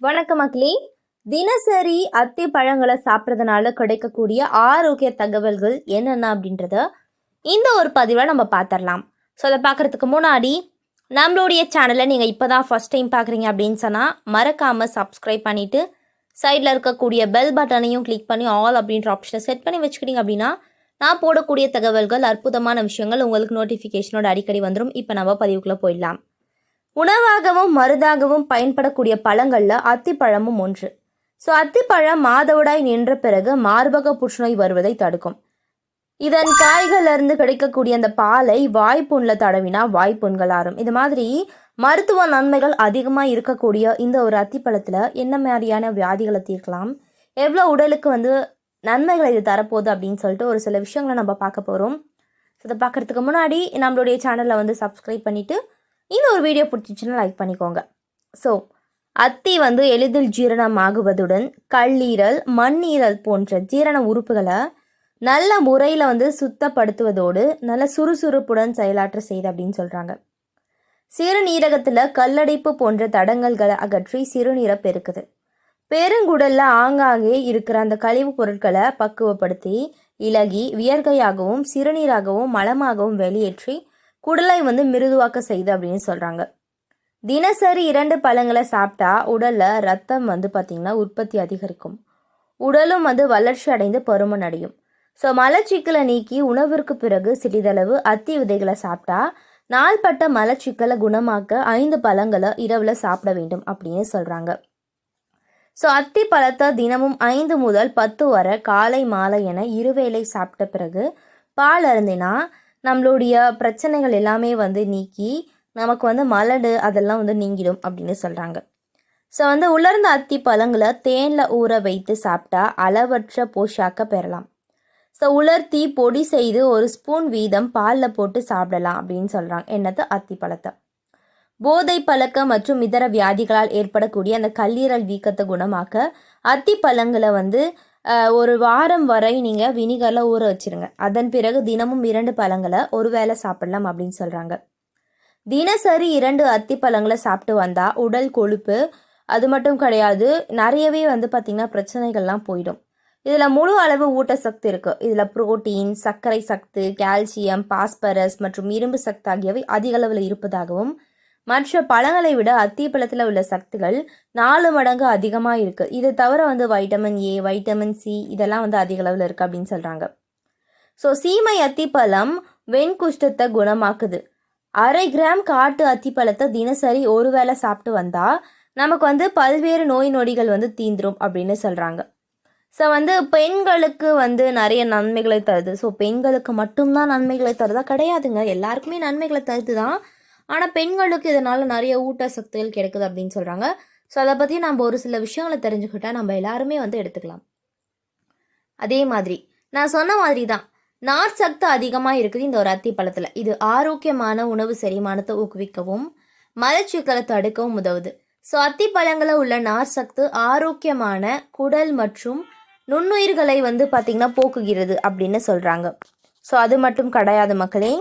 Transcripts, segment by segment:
வணக்கம் மக்களே தினசரி அத்தி பழங்களை சாப்பிட்றதுனால கிடைக்கக்கூடிய ஆரோக்கிய தகவல்கள் என்னென்ன அப்படின்றத இந்த ஒரு பதிவில் நம்ம பார்த்துடலாம் ஸோ அதை பார்க்குறதுக்கு முன்னாடி நம்மளுடைய சேனலை நீங்கள் இப்போ தான் ஃபஸ்ட் டைம் பார்க்குறீங்க அப்படின்னு சொன்னால் மறக்காமல் சப்ஸ்கிரைப் பண்ணிவிட்டு சைடில் இருக்கக்கூடிய பெல் பட்டனையும் கிளிக் பண்ணி ஆல் அப்படின்ற ஆப்ஷனை செட் பண்ணி வச்சுக்கிட்டீங்க அப்படின்னா நான் போடக்கூடிய தகவல்கள் அற்புதமான விஷயங்கள் உங்களுக்கு நோட்டிஃபிகேஷனோட அடிக்கடி வந்துடும் இப்போ நம்ம பதிவுக்குள்ளே போயிடலாம். உணவாகவும் மருந்தாகவும் பயன்படக்கூடிய பழங்களில் அத்திப்பழமும் ஒன்று. ஸோ அத்திப்பழம் மாதவிடாய் நின்ற பிறகு மார்பக புற்றுநோய் வருவதை தடுக்கும். இதன் காய்களிலிருந்து கிடைக்கக்கூடிய அந்த பாலை வாய்ப்புண்ணில் தடவினா வாய்ப்புண்கள் ஆறும். இது மாதிரி மருத்துவ நன்மைகள் அதிகமாக இருக்கக்கூடிய இந்த ஒரு அத்திப்பழத்தில் என்ன மாதிரியான வியாதிகளை தீர்க்கலாம் எவ்வளோ உடலுக்கு வந்து நன்மைகளை இது தரப்போகுது அப்படின்னு சொல்லிட்டு ஒரு சில விஷயங்களை நம்ம பார்க்க போகிறோம் ஸோ இதை பார்க்குறதுக்கு முன்னாடி நம்மளுடைய சேனலை வந்து சப்ஸ்கிரைப் பண்ணிவிட்டு இந்த ஒரு வீடியோ பிடிச்சிச்சின்னா லைக் பண்ணிக்கோங்க. ஸோ அத்தி வந்து எளிதில் ஜீரணமாகுவதுடன் கல்லீரல் மண்ணீரல் போன்ற ஜீரண உறுப்புகளை நல்ல முறையில் வந்து சுத்தப்படுத்துவதோடு நல்ல சுறுசுறுப்புடன் செயலாற்ற செய்யுது அப்படின்னு சொல்கிறாங்க சிறுநீரகத்தில் கல்லடைப்பு போன்ற தடங்கல்களை அகற்றி சிறுநீரை பெருக்குது. பெருங்குடலில் ஆங்காங்கே இருக்கிற அந்த கழிவுப் பொருட்களை பக்குவப்படுத்தி இலகி வியர்கையாகவும் சிறுநீராகவும் மலமாகவும் வெளியேற்றி குடலை வந்து மிருதுவாக்க செய்யுது அப்படின்னு சொல்கிறாங்க தினசரி இரண்டு பழங்களை சாப்பிட்டா உடலில் ரத்தம் வந்து பார்த்திங்கன்னா உற்பத்தி அதிகரிக்கும். உடலும் வந்து வளர்ச்சி அடைந்து பருமன் அடையும். ஸோ மலச்சிக்கலை நீக்கி உணவிற்கு பிறகு சிறிதளவு அத்தி விதைகளை சாப்பிட்டா நாள்பட்ட மலச்சிக்கலை குணமாக்க ஐந்து பழங்களை இரவில் சாப்பிட வேண்டும் அப்படின்னு சொல்கிறாங்க ஸோ அத்தி பழத்தை தினமும் ஐந்து முதல் பத்து வரை காலை மாலை என இருவேளை சாப்பிட்ட பிறகு பால் அருந்தினா நம்மளுடைய பிரச்சனைகள் எல்லாமே வந்து நீக்கி நமக்கு வந்து மலடு அதெல்லாம் வந்து நீங்கிடும் அப்படின்னு சொல்கிறாங்க ஸோ வந்து உலர்ந்த அத்தி பழங்களை தேனில் ஊற வைத்து சாப்பிட்டா அளவற்ற போஷாக்க பெறலாம். ஸோ உலர்த்தி பொடி செய்து ஒரு ஸ்பூன் வீதம் பாலில் போட்டு சாப்பிடலாம் அப்படின்னு சொல்கிறாங்க என்னது? அத்தி பழத்தை. போதை பழக்கம் மற்றும் இதர வியாதிகளால் ஏற்படக்கூடிய அந்த கல்லீரல் வீக்கத்தை குணமாக்க அத்தி பழங்களை வந்து ஒரு வாரம் வரை நீங்கள் வினிகரில் ஊற வச்சிருங்க. அதன் பிறகு தினமும் இரண்டு பழங்களை ஒரு வேளை சாப்பிடலாம் அப்படின்னு சொல்கிறாங்க தினசரி இரண்டு அத்தி பழங்களை சாப்பிட்டு வந்தால் உடல் கொழுப்பு அது மட்டும் கிடையாது நிறையவே வந்து பார்த்திங்கன்னா பிரச்சனைகள்லாம் போயிடும். இதில் முழு அளவு ஊட்டச்சத்து இருக்குது இதில் புரோட்டீன் சர்க்கரை சத்து கால்சியம் பாஸ்பரஸ் மற்றும் இரும்பு சத்து ஆகியவை அதிக அளவில் இருப்பதாகவும் மற்ற பழங்களை விட அத்திப்பழத்தில் உள்ள சத்துகள் நாலு மடங்கு அதிகமாக இருக்குது இது தவிர வந்து வைட்டமின் ஏ வைட்டமின் சி இதெல்லாம் வந்து அதிக அளவில் இருக்குது அப்படின்னு சொல்கிறாங்க ஸோ சீமை அத்திப்பழம் வெண்குஷ்டத்தை குணமாக்குது. அரை கிராம் காட்டு அத்திப்பழத்தை தினசரி ஒரு வேளை சாப்பிட்டு வந்தால் நமக்கு வந்து பல்வேறு நோய் நொடிகள் வந்து தீந்துரும் அப்படின்னு சொல்கிறாங்க ஸோ வந்து பெண்களுக்கு வந்து நிறைய நன்மைகளை தருது. ஸோ பெண்களுக்கு மட்டும்தான் நன்மைகளை தருதா? கிடையாதுங்க. எல்லாருக்குமே நன்மைகளை தருது தான் ஆனால் பெண்களுக்கு இதனால் நிறைய ஊட்ட சக்திகள் கிடைக்குது அப்படின்னு சொல்கிறாங்க ஸோ அதை பற்றி நம்ம ஒரு சில விஷயங்களை தெரிஞ்சுக்கிட்டால் நம்ம எல்லாருமே வந்து எடுத்துக்கலாம். அதே மாதிரி நான் சொன்ன மாதிரி தான் நார் சத்து அதிகமாக இருக்குது இந்த ஒரு அத்தி பழத்தில். இது ஆரோக்கியமான உணவு செரிமானத்தை ஊக்குவிக்கவும் மலச்சிக்கலை தடுக்கவும் உதவுது. ஸோ அத்தி பழங்களில் உள்ள நார் சத்து ஆரோக்கியமான குடல் மற்றும் நுண்ணுயிர்களை வந்து பார்த்திங்கன்னா போக்குகிறது அப்படின்னு சொல்கிறாங்க ஸோ அது மட்டும் கிடையாது மக்களே.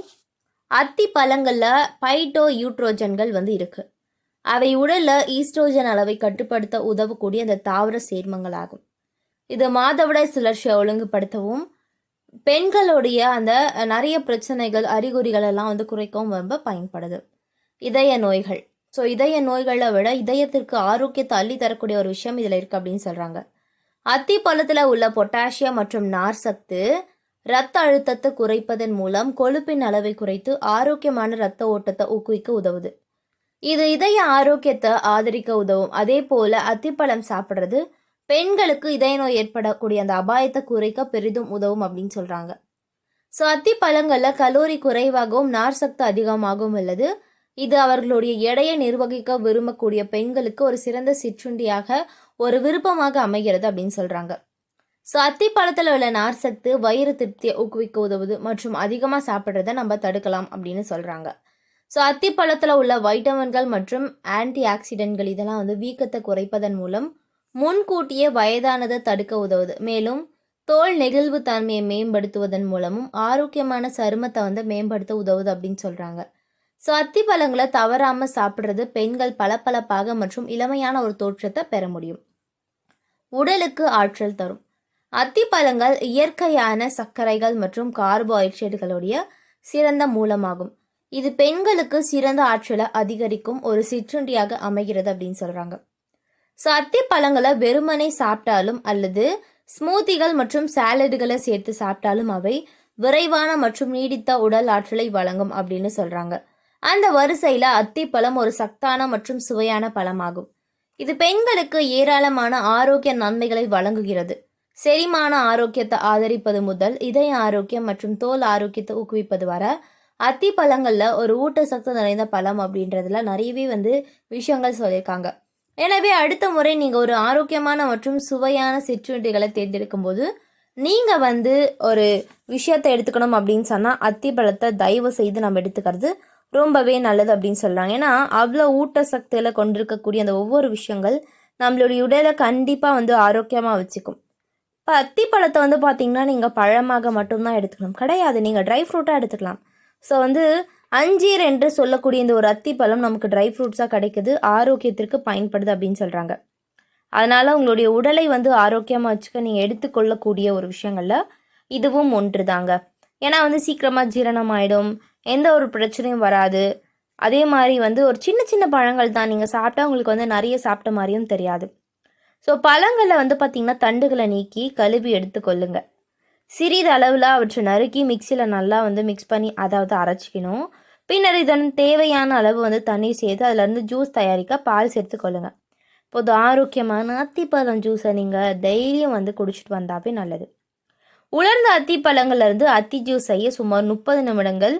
அத்தி பழங்களில் பைட்டோ யூட்ரோஜன்கள் வந்து இருக்குது அவை உடலில் ஈஸ்ட்ரோஜன் அளவை கட்டுப்படுத்த உதவக்கூடிய அந்த தாவர சேர்மங்கள் ஆகும் இது மாதவிடாய் சுழற்சியை ஒழுங்குபடுத்தவும் பெண்களுடைய அந்த நிறைய பிரச்சனைகள் அறிகுறிகள் எல்லாம் வந்து குறைக்கவும் ரொம்ப பயன்படுது. இதய நோய்கள். ஸோ இதய நோய்களை விட இதயத்திற்கு ஆரோக்கியத்தை அள்ளி தரக்கூடிய ஒரு விஷயம் இதில் இருக்குது அப்படின்னு சொல்கிறாங்க அத்தி பழத்தில் உள்ள பொட்டாசியம் மற்றும் நார் சத்து இரத்த அழுத்தத்தை குறைப்பதன் மூலம் கொழுப்பின் அளவை குறைத்து ஆரோக்கியமான இரத்த ஓட்டத்தை ஊக்குவிக்க உதவுது. இது இதய ஆரோக்கியத்தை ஆதரிக்க உதவும். அதே போல அத்திப்பழம் சாப்பிட்றது பெண்களுக்கு இதய நோய் ஏற்படக்கூடிய அந்த அபாயத்தை குறைக்க பெரிதும் உதவும் அப்படின்னு சொல்றாங்க. ஸோ அத்தி பழங்களில் கலோரி குறைவாகவும் நார் சக்தி அதிகமாகவும் உள்ளது. இது அவர்களுடைய எடையை நிர்வகிக்க விரும்பக்கூடிய பெண்களுக்கு ஒரு சிறந்த சிற்றுண்டியாக ஒரு விருப்பமாக அமைகிறது அப்படின்னு சொல்றாங்க. ஸோ அத்தி பழத்தில் உள்ள நார் சத்து வயிறு திருப்தியை ஊக்குவிக்க உதவுது மற்றும் அதிகமாக சாப்பிட்றத நம்ம தடுக்கலாம் அப்படின்னு சொல்கிறாங்க ஸோ அத்தி பழத்தில் உள்ள வைட்டமின்கள் மற்றும் ஆன்டி ஆக்சிடென்ட்கள் இதெல்லாம் வந்து வீக்கத்தை குறைப்பதன் மூலம் முன்கூட்டியே வயதானதை தடுக்க உதவுது. மேலும் தோல் நெகிழ்வு தன்மையை மேம்படுத்துவதன் மூலமும் ஆரோக்கியமான சருமத்தை வந்து மேம்படுத்த உதவுது அப்படின்னு சொல்கிறாங்க ஸோ அத்திப்பழங்களை தவறாமல் சாப்பிட்றது பெண்கள் பளபளப்பாக மற்றும் இளமையான ஒரு தோற்றத்தை பெற முடியும். உடலுக்கு ஆற்றல் தரும். அத்திப்பழங்கள் இயற்கையான சர்க்கரைகள் மற்றும் கார்போஹைட்ரேட்டுகளுடைய சிறந்த மூலமாகும். இது பெண்களுக்கு சிறந்த ஆற்றலை அதிகரிக்கும் ஒரு சிற்றுண்டியாக அமைகிறது அப்படின்னு சொல்கிறாங்க ஸோ அத்திப்பழங்களை வெறுமனை சாப்பிட்டாலும் அல்லது ஸ்மூத்திகள் மற்றும் சாலடுகளை சேர்த்து சாப்பிட்டாலும் அவை விரைவான மற்றும் நீடித்த உடல் ஆற்றலை வழங்கும் அப்படின்னு சொல்கிறாங்க அந்த வரிசையில் அத்திப்பழம் ஒரு சத்தான மற்றும் சுவையான பழமாகும். இது பெண்களுக்கு ஏராளமான ஆரோக்கிய நன்மைகளை வழங்குகிறது. செரிமான ஆரோக்கியத்தை ஆதரிப்பது முதல் இதய ஆரோக்கியம் மற்றும் தோல் ஆரோக்கியத்தை ஊக்குவிப்பது வர அத்தி பழங்களில் ஒரு ஊட்டச்சத்து நிறைந்த பழம் அப்படின்றதுல நிறையவே வந்து விஷயங்கள் சொல்லியிருக்காங்க. எனவே அடுத்த முறை நீங்கள் ஒரு ஆரோக்கியமான மற்றும் சுவையான சிற்றுண்டிகளை தேர்ந்தெடுக்கும் போது நீங்கள் வந்து ஒரு விஷயத்தை எடுத்துக்கணும் அப்படின்னு சொன்னால் அத்தி பழத்தை தயவு செய்து நம்ம எடுத்துக்கிறது ரொம்பவே நல்லது அப்படின்னு சொல்கிறாங்க ஏன்னா அவ்வளோ ஊட்டசக்தியில் கொண்டிருக்கக்கூடிய அந்த ஒவ்வொரு விஷயங்கள் நம்மளுடைய உடலை கண்டிப்பாக வந்து ஆரோக்கியமாக வச்சுக்கும். இப்போ அத்திப்பழத்தை வந்து பார்த்தீங்கன்னா நீங்கள் பழமாக மட்டும்தான் எடுத்துக்கணும். கிடையாது. நீங்கள் ட்ரை ஃப்ரூட்டாக எடுத்துக்கலாம். ஸோ வந்து அஞ்சீர் என்று சொல்லக்கூடிய இந்த ஒரு அத்தி பழம் நமக்கு ட்ரை ஃப்ரூட்ஸாக கிடைக்குது. ஆரோக்கியத்திற்கு பயன்படுது அப்படின்னு சொல்கிறாங்க அதனால் உங்களுடைய உடலை வந்து ஆரோக்கியமாக வச்சுக்க நீங்கள் எடுத்துக்கொள்ளக்கூடிய ஒரு விஷயங்களில் இதுவும் ஒன்று தாங்க ஏன்னா வந்து சீக்கிரமாக ஜீரணம் ஆகிடும் எந்த ஒரு பிரச்சனையும் வராது. அதே மாதிரி வந்து ஒரு சின்ன சின்ன பழங்கள் தான் நீங்கள் சாப்பிட்டா உங்களுக்கு வந்து நிறைய சாப்பிட்ட மாதிரியும் தெரியாது. ஸோ பழங்களில் வந்து பார்த்திங்கன்னா தண்டுகளை நீக்கி கழுவி எடுத்துக்கொள்ளுங்க சிறிது அளவில் அவற்றை நறுக்கி மிக்சியில் நல்லா வந்து மிக்ஸ் பண்ணி அதாவது அரைச்சிக்கணும். பின்னர் இதன் தேவையான அளவு வந்து தண்ணீர் சேர்த்து அதிலேருந்து ஜூஸ் தயாரிக்க பால் சேர்த்துக்கொள்ளுங்க இப்போது ஆரோக்கியமான அத்திப்பழம் ஜூஸை நீங்கள் டெய்லியும் வந்து குடிச்சிட்டு வந்தாவே நல்லது. உலர்ந்த அத்திப்பழங்கள்லேருந்து அத்தி ஜூஸ் செய்ய சுமார் முப்பது நிமிடங்கள்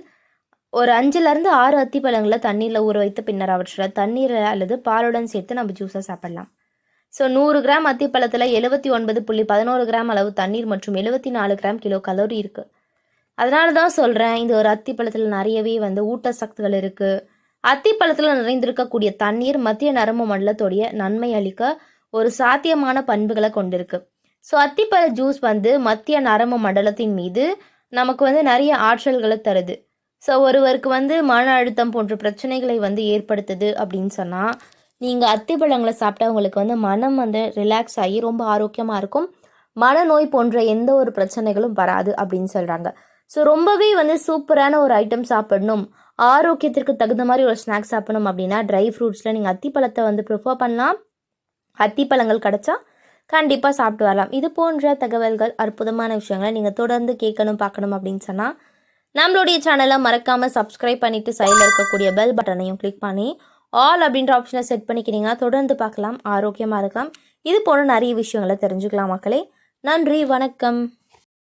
ஒரு அஞ்சுலேருந்து ஆறு அத்திப்பழங்களை தண்ணீரில் ஊற வைத்த பின்னர் அவற்றில் தண்ணீரை அல்லது பாலுடன் சேர்த்து நம்ம ஜூஸை சாப்பிடலாம். ஸோ நூறு கிராம் அத்திப்பழத்தில் எழுபத்தி ஒன்பது புள்ளி பதினோரு கிராம் அளவு தண்ணீர் மற்றும் எழுபத்தி நாலு கிராம் கிலோ கலோரி இருக்குது அதனால தான் சொல்கிறேன் இந்த ஒரு அத்திப்பழத்தில் நிறையவே வந்து ஊட்டச்சத்துகள் இருக்குது அத்திப்பழத்தில் நிறைந்திருக்கக்கூடிய தண்ணீர் மத்திய நரம்பு மண்டலத்துடைய நன்மை அளிக்க ஒரு சாத்தியமான பண்புகளை கொண்டிருக்கு. ஸோ அத்திப்பழ ஜூஸ் வந்து மத்திய நரம்பு மண்டலத்தின் மீது நமக்கு வந்து நிறைய ஆற்றல்களை தருது. ஸோ ஒருவருக்கு வந்து மன அழுத்தம் போன்ற பிரச்சனைகளை வந்து ஏற்படுத்துது அப்படின்னு சொன்னால் நீங்கள் அத்திப்பழங்களை சாப்பிட்டா உங்களுக்கு வந்து மனம் வந்து ரிலாக்ஸ் ஆகி ரொம்ப ஆரோக்கியமாக இருக்கும். மனநோய் போன்ற எந்த ஒரு பிரச்சனைகளும் வராது அப்படின்னு சொல்கிறாங்க ஸோ ரொம்பவே வந்து சூப்பரான ஒரு ஐட்டம் சாப்பிடணும். ஆரோக்கியத்திற்கு தகுந்த மாதிரி ஒரு ஸ்நாக்ஸ் சாப்பிடணும் அப்படின்னா ட்ரை ஃப்ரூட்ஸில் நீங்கள் அத்திப்பழத்தை வந்து ப்ரிஃபர் பண்ணலாம். அத்திப்பழங்கள் கிடச்சா கண்டிப்பாக சாப்பிட்டு வரலாம். இது போன்ற தகவல்கள் அற்புதமான விஷயங்களை நீங்கள் தொடர்ந்து கேட்கணும் பார்க்கணும் அப்படின்னு சொன்னால் நம்மளுடைய சேனலை மறக்காமல் சப்ஸ்கிரைப் பண்ணிவிட்டு சைடில் இருக்கக்கூடிய பெல் பட்டனையும் கிளிக் பண்ணி ஆல் அப்படின்ற ஆப்ஷனை செட் பண்ணிக்கிட்டீங்கன்னா தொடர்ந்து பார்க்கலாம் ஆரோக்கியமாக இருக்கலாம். இது போன்ற நிறைய விஷயங்களை தெரிஞ்சுக்கலாம் மக்களே. நன்றி வணக்கம்.